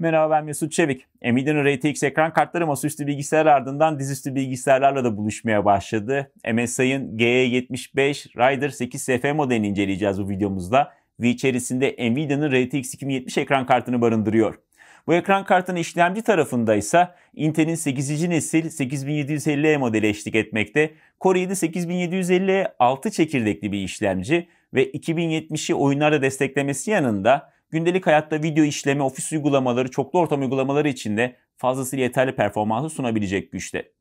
Merhaba ben Mesut Çevik. Nvidia'nın RTX ekran kartları masaüstü bilgisayar ardından dizüstü bilgisayarlarla da buluşmaya başladı. MSI'ın G75 Rider 8 SF modelini inceleyeceğiz bu videomuzda ve içerisinde Nvidia'nın RTX 2070 ekran kartını barındırıyor. Bu ekran kartının işlemci tarafında ise Intel'in 8. nesil 8750E modeli eşlik etmekte. Core i7 8750E 6 çekirdekli bir işlemci ve 2070'i oyunlarda desteklemesi yanında gündelik hayatta video işleme, ofis uygulamaları, çoklu ortam uygulamaları için de fazlasıyla yeterli performansı sunabilecek güçte.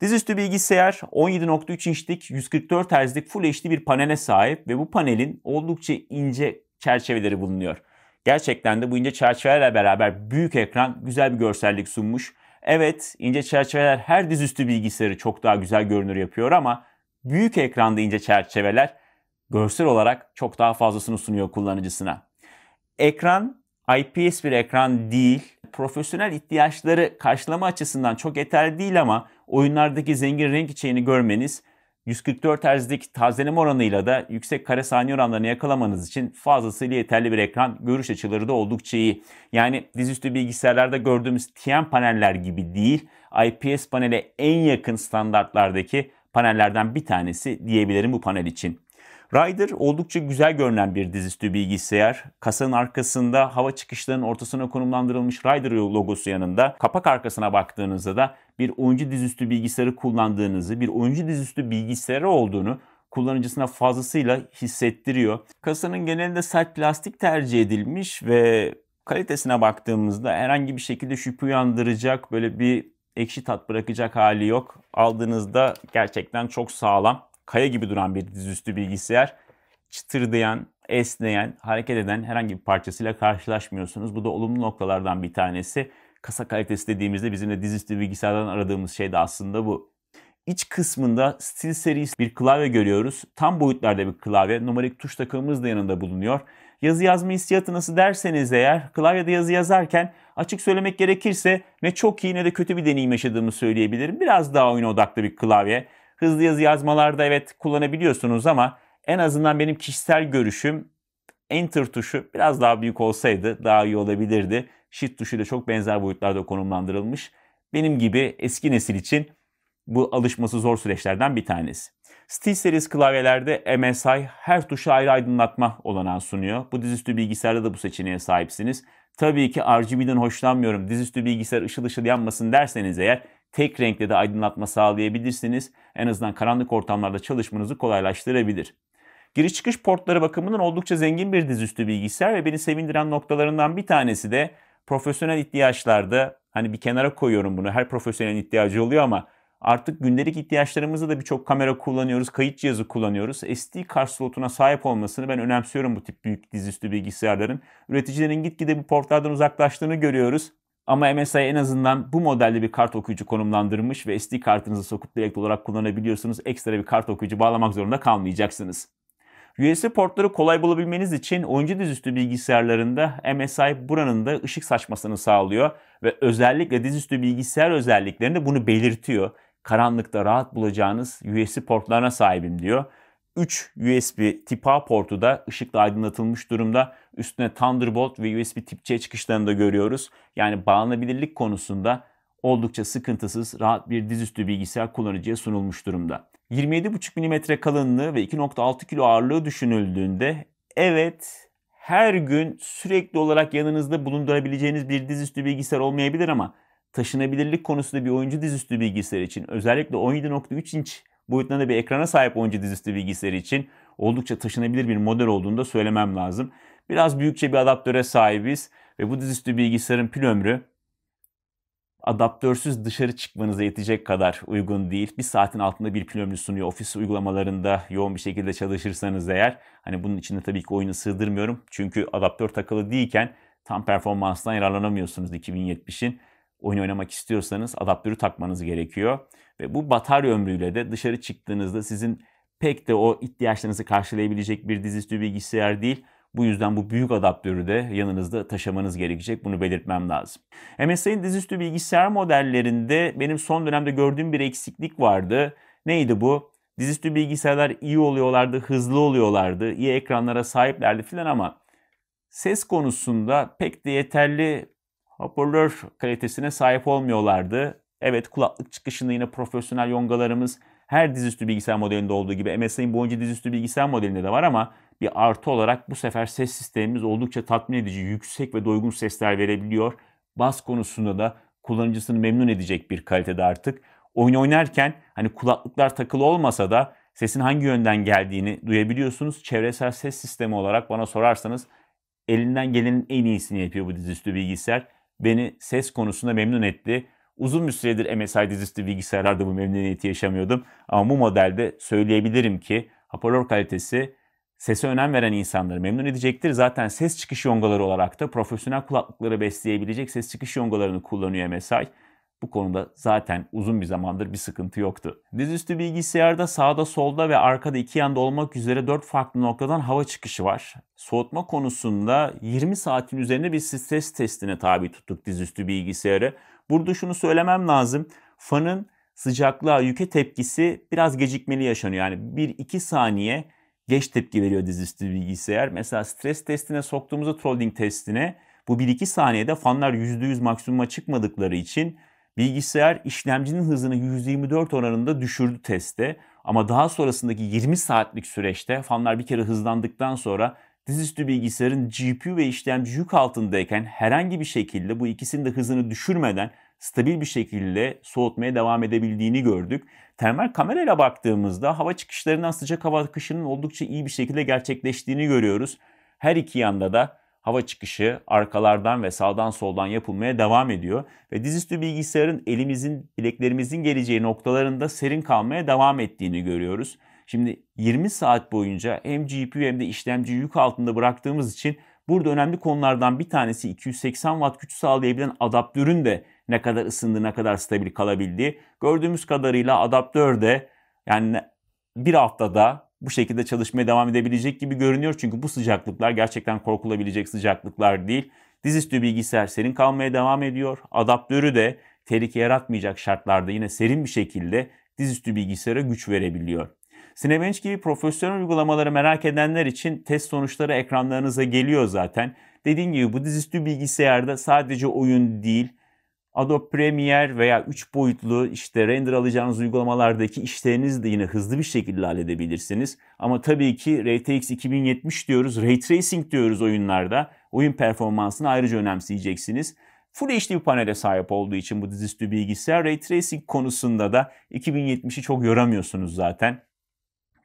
Dizüstü bilgisayar 17.3 inçlik 144 Hz'lik Full HD bir panele sahip ve bu panelin oldukça ince çerçeveleri bulunuyor. Gerçekten de bu ince çerçevelerle beraber büyük ekran güzel bir görsellik sunmuş. Evet ince çerçeveler her dizüstü bilgisayarı çok daha güzel görünür yapıyor ama büyük ekranda ince çerçeveler görsel olarak çok daha fazlasını sunuyor kullanıcısına. Ekran IPS bir ekran değil. Profesyonel ihtiyaçları karşılama açısından çok yeterli değil ama oyunlardaki zengin renk içeriğini görmeniz 144 Hz'lik tazeleme oranıyla da yüksek kare saniye oranlarını yakalamanız için fazlasıyla yeterli bir ekran. Görüş açıları da oldukça iyi. Yani dizüstü bilgisayarlarda gördüğümüz TN paneller gibi değil, IPS panele en yakın standartlardaki panellerden bir tanesi diyebilirim bu panel için. Rider oldukça güzel görünen bir dizüstü bilgisayar. Kasanın arkasında hava çıkışlarının ortasına konumlandırılmış Rider logosu yanında kapak arkasına baktığınızda da bir oyuncu dizüstü bilgisayarı kullandığınızı, bir oyuncu dizüstü bilgisayarı olduğunu kullanıcısına fazlasıyla hissettiriyor. Kasanın genelinde sert plastik tercih edilmiş ve kalitesine baktığımızda herhangi bir şekilde şüphe uyandıracak böyle bir ekşi tat bırakacak hali yok. Aldığınızda gerçekten çok sağlam kaya gibi duran bir dizüstü bilgisayar çıtırdayan, esneyen, hareket eden herhangi bir parçasıyla karşılaşmıyorsunuz. Bu da olumlu noktalardan bir tanesi. Kasa kalitesi dediğimizde bizim de dizüstü bilgisayardan aradığımız şey de aslında bu. İç kısmında Steel Series bir klavye görüyoruz. Tam boyutlarda bir klavye. Numarik tuş takımımız da yanında bulunuyor. Yazı yazma hissiyatı nasıl derseniz eğer klavyede yazı yazarken açık söylemek gerekirse ne çok iyi ne de kötü bir deneyim yaşadığımı söyleyebilirim. Biraz daha oyun odaklı bir klavye. Hızlı yazı yazmalarda evet kullanabiliyorsunuz ama en azından benim kişisel görüşüm Enter tuşu biraz daha büyük olsaydı daha iyi olabilirdi. Shift tuşu da çok benzer boyutlarda konumlandırılmış. Benim gibi eski nesil için bu alışması zor süreçlerden bir tanesi. Steel Series klavyelerde MSI her tuşa ayrı aydınlatma olanağı sunuyor. Bu dizüstü bilgisayarda da bu seçeneğe sahipsiniz. Tabii ki RGB'den hoşlanmıyorum, dizüstü bilgisayar ışıl ışıl yanmasın derseniz eğer tek renkle de aydınlatma sağlayabilirsiniz. En azından karanlık ortamlarda çalışmanızı kolaylaştırabilir. Giriş çıkış portları bakımından oldukça zengin bir dizüstü bilgisayar ve beni sevindiren noktalarından bir tanesi de profesyonel ihtiyaçlarda hani bir kenara koyuyorum bunu her profesyonel ihtiyacı oluyor ama artık gündelik ihtiyaçlarımızda da birçok kamera kullanıyoruz, kayıt cihazı kullanıyoruz. SD kart slotuna sahip olmasını ben önemsiyorum bu tip büyük dizüstü bilgisayarların. Üreticilerin gitgide bu portlardan uzaklaştığını görüyoruz. Ama MSI en azından bu modelde bir kart okuyucu konumlandırmış ve SD kartınızı sokup direkt olarak kullanabiliyorsunuz. Ekstra bir kart okuyucu bağlamak zorunda kalmayacaksınız. USB portları kolay bulabilmeniz için oyuncu dizüstü bilgisayarlarında MSI buranın da ışık saçmasını sağlıyor ve özellikle dizüstü bilgisayar özelliklerinde bunu belirtiyor. Karanlıkta rahat bulacağınız USB portlarına sahibim diyor. 3 USB tip A portu da ışıkla aydınlatılmış durumda. Üstüne Thunderbolt ve USB tip C çıkışlarını da görüyoruz. Yani bağlanabilirlik konusunda oldukça sıkıntısız rahat bir dizüstü bilgisayar kullanıcıya sunulmuş durumda. 27,5 mm kalınlığı ve 2.6 kilo ağırlığı düşünüldüğünde evet her gün sürekli olarak yanınızda bulundurabileceğiniz bir dizüstü bilgisayar olmayabilir ama taşınabilirlik konusunda bir oyuncu dizüstü bilgisayar için özellikle 17.3 inç boyutlarında bir ekrana sahip oyuncu dizüstü bilgisayarı için oldukça taşınabilir bir model olduğunu da söylemem lazım. Biraz büyükçe bir adaptöre sahibiz ve bu dizüstü bilgisayarın pil ömrü adaptörsüz dışarı çıkmanıza yetecek kadar uygun değil. Bir saatin altında bir pil ömrü sunuyor. Ofis uygulamalarında yoğun bir şekilde çalışırsanız eğer. Hani bunun içinde tabii ki oyunu sığdırmıyorum. Çünkü adaptör takılı değilken tam performanstan yararlanamıyorsunuz 2070'in. Oyun oynamak istiyorsanız adaptörü takmanız gerekiyor. Ve bu batarya ömrüyle de dışarı çıktığınızda sizin pek de o ihtiyaçlarınızı karşılayabilecek bir dizüstü bilgisayar değil. Bu yüzden bu büyük adaptörü de yanınızda taşımanız gerekecek. Bunu belirtmem lazım. MSI'nin dizüstü bilgisayar modellerinde benim son dönemde gördüğüm bir eksiklik vardı. Neydi bu? Dizüstü bilgisayarlar iyi oluyorlardı, hızlı oluyorlardı, iyi ekranlara sahiplerdi filan ama ses konusunda pek de yeterli hoparlör kalitesine sahip olmuyorlardı. Evet kulaklık çıkışında yine profesyonel yongalarımız her dizüstü bilgisayar modelinde olduğu gibi MSI'nin boyunca dizüstü bilgisayar modelinde de var ama bir artı olarak bu sefer ses sistemimiz oldukça tatmin edici, yüksek ve doygun sesler verebiliyor. Bas konusunda da kullanıcısını memnun edecek bir kalitede artık. Oyun oynarken hani kulaklıklar takılı olmasa da sesin hangi yönden geldiğini duyabiliyorsunuz. Çevresel ses sistemi olarak bana sorarsanız elinden gelenin en iyisini yapıyor bu dizüstü bilgisayar. Beni ses konusunda memnun etti. Uzun bir süredir MSI dizüstü bilgisayarlarda bu memnuniyeti yaşamıyordum. Ama bu modelde söyleyebilirim ki hoparlör kalitesi sese önem veren insanları memnun edecektir. Zaten ses çıkış yongaları olarak da profesyonel kulaklıkları besleyebilecek ses çıkış yongalarını kullanıyor MSI. Bu konuda zaten uzun bir zamandır bir sıkıntı yoktu. Dizüstü bilgisayarda sağda solda ve arkada iki yanda olmak üzere dört farklı noktadan hava çıkışı var. Soğutma konusunda 20 saatin üzerinde bir stres testine tabi tuttuk dizüstü bilgisayarı. Burada şunu söylemem lazım. Fanın sıcaklığa, yüke tepkisi biraz gecikmeli yaşanıyor. Yani 1-2 saniye geç tepki veriyor dizüstü bilgisayar. Mesela stres testine soktuğumuzda trolling testine bu 1-2 saniyede fanlar %100 maksimuma çıkmadıkları için bilgisayar işlemcinin hızını %24 oranında düşürdü testte. Ama daha sonrasındaki 20 saatlik süreçte fanlar bir kere hızlandıktan sonra dizüstü bilgisayarın GPU ve işlemci yük altındayken herhangi bir şekilde bu ikisinin de hızını düşürmeden stabil bir şekilde soğutmaya devam edebildiğini gördük. Termal kamerayla baktığımızda hava çıkışlarından sıcak hava akışının oldukça iyi bir şekilde gerçekleştiğini görüyoruz. Her iki yanda da hava çıkışı arkalardan ve sağdan soldan yapılmaya devam ediyor. Ve dizüstü bilgisayarın elimizin, bileklerimizin geleceği noktalarında serin kalmaya devam ettiğini görüyoruz. Şimdi 20 saat boyunca hem GPU hem de işlemci yük altında bıraktığımız için burada önemli konulardan bir tanesi 280 Watt güç sağlayabilen adaptörün de ne kadar ısındı, ne kadar stabil kalabildiği. Gördüğümüz kadarıyla adaptör de yani bir haftada bu şekilde çalışmaya devam edebilecek gibi görünüyor. Çünkü bu sıcaklıklar gerçekten korkulabilecek sıcaklıklar değil. Dizüstü bilgisayar serin kalmaya devam ediyor. Adaptörü de tehlike yaratmayacak şartlarda yine serin bir şekilde dizüstü bilgisayara güç verebiliyor. Cinebench gibi profesyonel uygulamaları merak edenler için test sonuçları ekranlarınıza geliyor zaten. Dediğim gibi bu dizüstü bilgisayarda sadece oyun değil, Adobe Premiere veya 3 boyutlu işte render alacağınız uygulamalardaki işlerinizi de yine hızlı bir şekilde halledebilirsiniz. Ama tabii ki RTX 2070 diyoruz, Ray Tracing diyoruz oyunlarda. Oyun performansını ayrıca önemseyeceksiniz. Full HD bir panele sahip olduğu için bu dizüstü bilgisayar Ray Tracing konusunda da 2070'i çok yoramıyorsunuz zaten.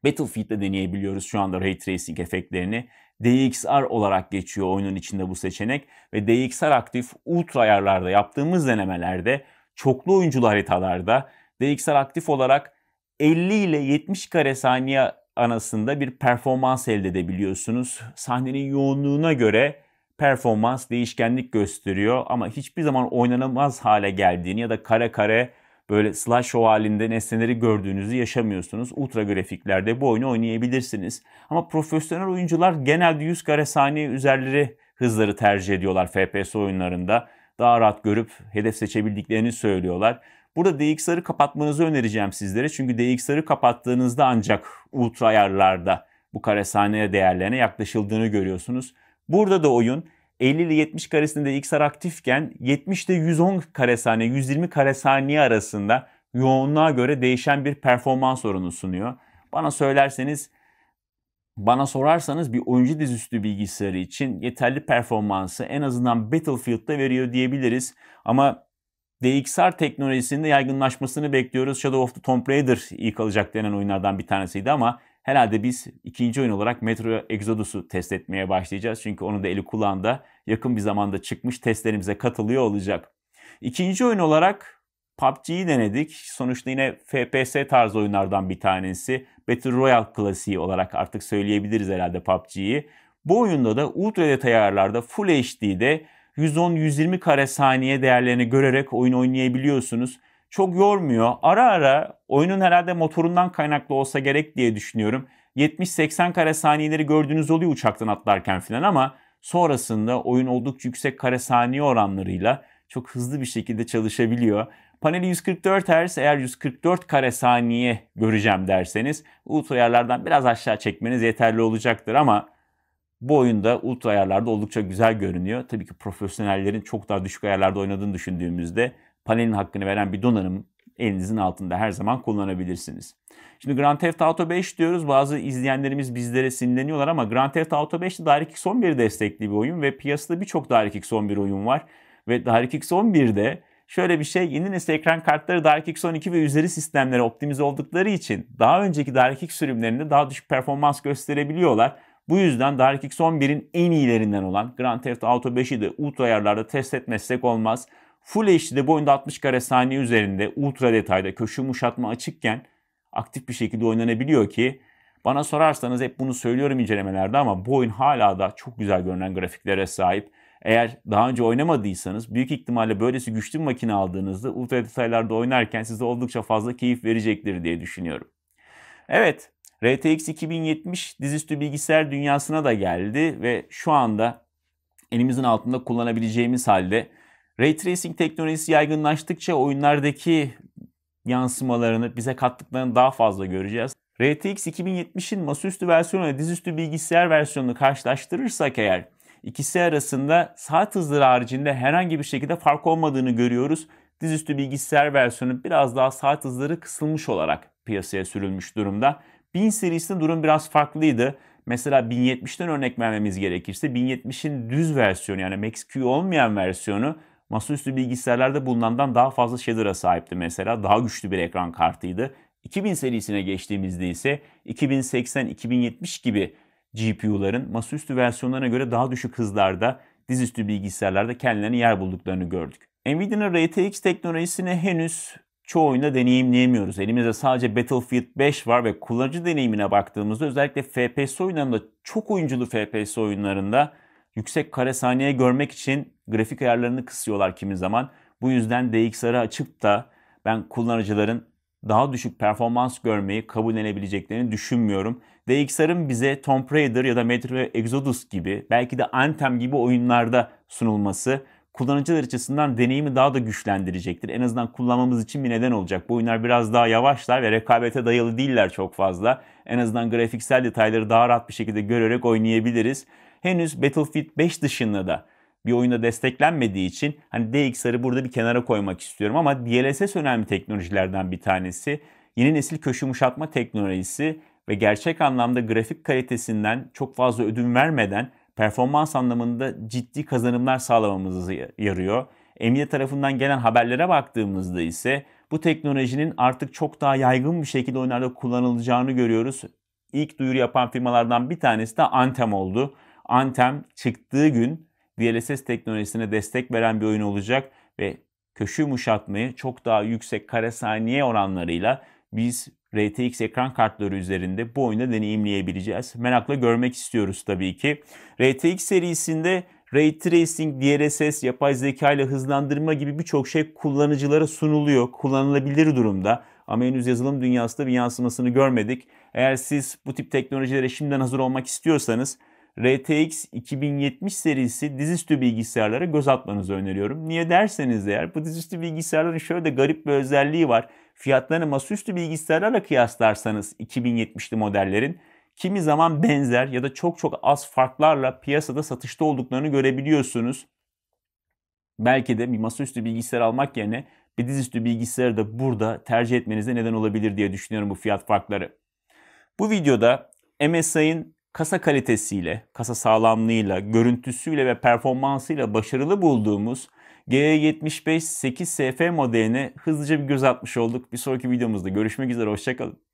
Battlefield'de deneyebiliyoruz şu anda Ray Tracing efektlerini. DXR olarak geçiyor oyunun içinde bu seçenek ve DXR aktif ultra ayarlarda yaptığımız denemelerde çoklu oyunculu haritalarda DXR aktif olarak 50 ile 70 kare saniye arasında bir performans elde edebiliyorsunuz. Sahnenin yoğunluğuna göre performans değişkenlik gösteriyor ama hiçbir zaman oynanamaz hale geldiğini ya da kare kare böyle slideshow halinde nesneleri gördüğünüzü yaşamıyorsunuz. Ultra grafiklerde bu oyunu oynayabilirsiniz. Ama profesyonel oyuncular genelde 100 kare saniye üzerleri hızları tercih ediyorlar FPS oyunlarında. Daha rahat görüp hedef seçebildiklerini söylüyorlar. Burada DXR'ı kapatmanızı önereceğim sizlere. Çünkü DXR'ı kapattığınızda ancak ultra ayarlarda bu kare saniye değerlerine yaklaşıldığını görüyorsunuz. Burada da oyun 50 ile 70 karesinde XR aktifken 70 ile 110 kare saniye, 120 kare saniye arasında yoğunluğa göre değişen bir performans oranı sunuyor. Bana söylerseniz, bana sorarsanız bir oyuncu dizüstü bilgisayarı için yeterli performansı en azından Battlefield'da veriyor diyebiliriz. Ama DXR teknolojisinde yaygınlaşmasını bekliyoruz. Shadow of the Tomb Raider ilk alacak denen oyunlardan bir tanesiydi ama Herhalde biz ikinci oyun olarak Metro Exodus'u test etmeye başlayacağız. Çünkü onun da eli kulağında yakın bir zamanda çıkmış testlerimize katılıyor olacak. İkinci oyun olarak PUBG'yi denedik. Sonuçta yine FPS tarzı oyunlardan bir tanesi. Battle Royale klasiği olarak artık söyleyebiliriz herhalde PUBG'yi. Bu oyunda da ultra detay ayarlarda Full HD'de 110-120 kare saniye değerlerini görerek oyun oynayabiliyorsunuz çok yormuyor. Ara ara oyunun herhalde motorundan kaynaklı olsa gerek diye düşünüyorum. 70-80 kare saniyeleri gördüğünüz oluyor uçaktan atlarken filan ama sonrasında oyun oldukça yüksek kare saniye oranlarıyla çok hızlı bir şekilde çalışabiliyor. Paneli 144 Hz eğer 144 kare saniye göreceğim derseniz ultra ayarlardan biraz aşağı çekmeniz yeterli olacaktır ama Bu oyunda ultra ayarlarda oldukça güzel görünüyor. Tabii ki profesyonellerin çok daha düşük ayarlarda oynadığını düşündüğümüzde panelin hakkını veren bir donanım elinizin altında her zaman kullanabilirsiniz. Şimdi Grand Theft Auto 5 diyoruz. Bazı izleyenlerimiz bizlere sinirleniyorlar ama Grand Theft Auto 5'te DirectX 11 destekli bir oyun ve piyasada birçok DirectX 11 oyun var. Ve DirectX 11'de şöyle bir şey yeni nesil ekran kartları DirectX 12 ve üzeri sistemlere optimize oldukları için daha önceki DirectX sürümlerinde daha düşük performans gösterebiliyorlar. Bu yüzden DirectX 11'in en iyilerinden olan Grand Theft Auto 5'i de ultra ayarlarda test etmezsek olmaz. Full HD'de bu oyunda 60 kare saniye üzerinde ultra detayda köşe yumuşatma açıkken aktif bir şekilde oynanabiliyor ki bana sorarsanız hep bunu söylüyorum incelemelerde ama bu oyun hala da çok güzel görünen grafiklere sahip. Eğer daha önce oynamadıysanız büyük ihtimalle böylesi güçlü bir makine aldığınızda ultra detaylarda oynarken size oldukça fazla keyif verecektir diye düşünüyorum. Evet, RTX 2070 dizüstü bilgisayar dünyasına da geldi ve şu anda elimizin altında kullanabileceğimiz halde Ray Tracing teknolojisi yaygınlaştıkça oyunlardaki yansımalarını bize kattıklarını daha fazla göreceğiz. RTX 2070'in masaüstü versiyonu ile dizüstü bilgisayar versiyonunu karşılaştırırsak eğer ikisi arasında saat hızları haricinde herhangi bir şekilde fark olmadığını görüyoruz. Dizüstü bilgisayar versiyonu biraz daha saat hızları kısılmış olarak piyasaya sürülmüş durumda. 1000 serisinde durum biraz farklıydı. Mesela 1070'ten örnek vermemiz gerekirse 1070'in düz versiyonu yani Max-Q olmayan versiyonu masaüstü bilgisayarlarda bulunandan daha fazla shader'a sahipti mesela. Daha güçlü bir ekran kartıydı. 2000 serisine geçtiğimizde ise 2080-2070 gibi GPU'ların masaüstü versiyonlarına göre daha düşük hızlarda dizüstü bilgisayarlarda kendilerine yer bulduklarını gördük. Nvidia'nın RTX teknolojisini henüz çoğu oyunda deneyimleyemiyoruz. Elimizde sadece Battlefield 5 var ve kullanıcı deneyimine baktığımızda özellikle FPS oyunlarında çok oyunculu FPS oyunlarında yüksek kare saniye görmek için grafik ayarlarını kısıyorlar kimi zaman. Bu yüzden DXR'ı açıp da ben kullanıcıların daha düşük performans görmeyi kabul edebileceklerini düşünmüyorum. DXR'ın bize Tomb Raider ya da Metro Exodus gibi belki de Anthem gibi oyunlarda sunulması kullanıcılar açısından deneyimi daha da güçlendirecektir. En azından kullanmamız için bir neden olacak. Bu oyunlar biraz daha yavaşlar ve rekabete dayalı değiller çok fazla. En azından grafiksel detayları daha rahat bir şekilde görerek oynayabiliriz. Henüz Battlefield 5 dışında da bir oyunda desteklenmediği için hani DXR'ı burada bir kenara koymak istiyorum ama DLSS önemli teknolojilerden bir tanesi. Yeni nesil köşe yumuşatma teknolojisi ve gerçek anlamda grafik kalitesinden çok fazla ödün vermeden performans anlamında ciddi kazanımlar sağlamamızı yarıyor. Nvidia tarafından gelen haberlere baktığımızda ise bu teknolojinin artık çok daha yaygın bir şekilde oyunlarda kullanılacağını görüyoruz. İlk duyuru yapan firmalardan bir tanesi de Anthem oldu. Anthem çıktığı gün DLSS teknolojisine destek veren bir oyun olacak ve köşe yumuşatmayı çok daha yüksek kare saniye oranlarıyla biz RTX ekran kartları üzerinde bu oyunda deneyimleyebileceğiz. Merakla görmek istiyoruz tabii ki. RTX serisinde Ray Tracing, DLSS, yapay zeka ile hızlandırma gibi birçok şey kullanıcılara sunuluyor. Kullanılabilir durumda. Ama henüz yazılım dünyasında bir yansımasını görmedik. Eğer siz bu tip teknolojilere şimdiden hazır olmak istiyorsanız RTX 2070 serisi dizüstü bilgisayarlara göz atmanızı öneriyorum. Niye derseniz eğer bu dizüstü bilgisayarların şöyle de garip bir özelliği var. Fiyatlarını masaüstü bilgisayarlarla kıyaslarsanız 2070'li modellerin kimi zaman benzer ya da çok çok az farklarla piyasada satışta olduklarını görebiliyorsunuz. Belki de bir masaüstü bilgisayar almak yerine bir dizüstü bilgisayarı da burada tercih etmenize neden olabilir diye düşünüyorum bu fiyat farkları. Bu videoda MSI'ın kasa kalitesiyle, kasa sağlamlığıyla, görüntüsüyle ve performansıyla başarılı bulduğumuz G75 8SF modeline hızlıca bir göz atmış olduk. Bir sonraki videomuzda görüşmek üzere, hoşçakalın.